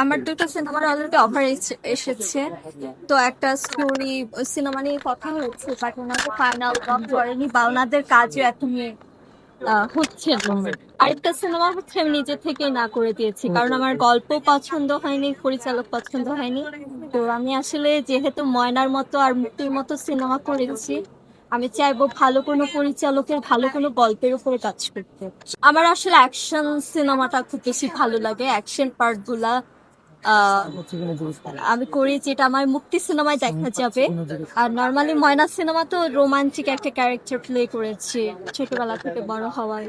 আমার দুটো সিনেমার অলরেডি অফার এসেছে তো একটা স্টোরি সিনেমা নিয়ে কথা হচ্ছে বাট ওনাদের ফাইনাল ড্রপ করেনি বা ওনাদের কাজও এখন আহ, হচ্ছে। আরেকটা সিনেমা হচ্ছে আমি নিজে থেকে না করে দিয়েছি কারণ আমার গল্প পছন্দ হয়নি পরিচালক পছন্দ হয়নি তো আমি আসলে যেহেতু ময়নার মতো আর মুক্তির মতো সিনেমা করেছি আমি চাইব ভালো কোনো পরিচালকের, ভালো কোনো গল্পের উপরে কাজ করতে। আমার আসলে অ্যাকশন সিনেমাটা খুব বেশি ভালো লাগে। অ্যাকশন পার্টগুলা আমি করি যেটা আমার মুক্তি সিনেমায় দেখা যাবে। আর নর্মালি ময়না সিনেমা তো রোমান্টিক একটা ক্যারেক্টার প্লে করেছি ছোটবেলা থেকে বড় হওয়ার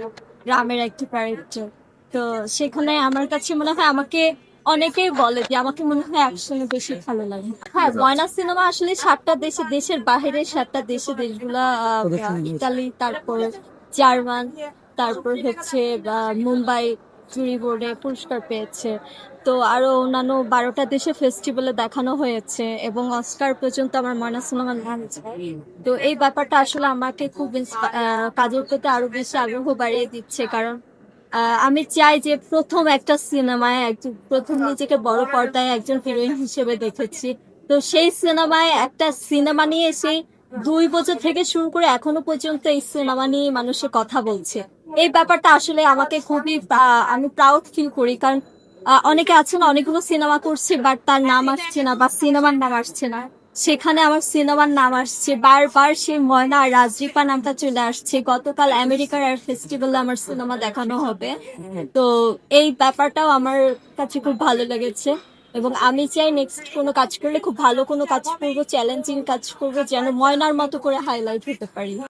গ্রামের একটা ক্যারেক্টার তো সেখানে আমার কাছে মনে হয় আমাকে অনেকেই বলে যে আমাকে মনে হয় অ্যাকশনে বেশি ভালো লাগে। হ্যাঁ ময়না সিনেমা আসলে সাতটা দেশে দেশের বাইরে সাতটা দেশে দেশগুলা ইতালি তারপর জার্মান তারপর হচ্ছে মুম্বাই জুরি বোর্ডে পুরস্কার পেয়েছে। তো আরও অন্যান্য বারোটা দেশে ফেস্টিভ্যালে দেখানো হয়েছে এবং অস্কার পর্যন্ত আমার ময়না সিনেমা নামছে তো এই ব্যাপারটা আসলে আমাকে খুব কাজের প্রতি আরও বেশি আগ্রহ বাড়িয়ে দিচ্ছে কারণ আমি চাই যে প্রথম একটা সিনেমায় একজন প্রথম নিজেকে বড় পর্দায় একজন হিরোইন হিসেবে দেখেছি। তো সেই সিনেমায় একটা সিনেমা নিয়ে সেই দুই বছর থেকে শুরু করে এখনও পর্যন্ত এই সিনেমা নিয়ে মানুষের কথা বলছে। এই ব্যাপারটা আসলে আমাকে খুবই আহ, আমি প্রাউড ফিল করি। কারণ অনেকে আছে না অনেকগুলো সিনেমা করছে বাট তার নাম আসছে না বা সিনেমার নাম আসছে না। সেখানে আমার সিনেমার নাম আসছে। বারবার সেই ময়না আর নামটা চলে আসছে। গতকাল আমেরিকার আর ফেস্টিভ্যালে আমার সিনেমা দেখানো হবে। তো এই ব্যাপারটাও আমার কাছে খুব ভালো লেগেছে। এবং আমি চাই নেক্সট কোনো কাজ করলে খুব ভালো কোনো কাজ করব চ্যালেঞ্জিং কাজ করব, যেন ময়নার মতো করে হাইলাইট হতে পারি।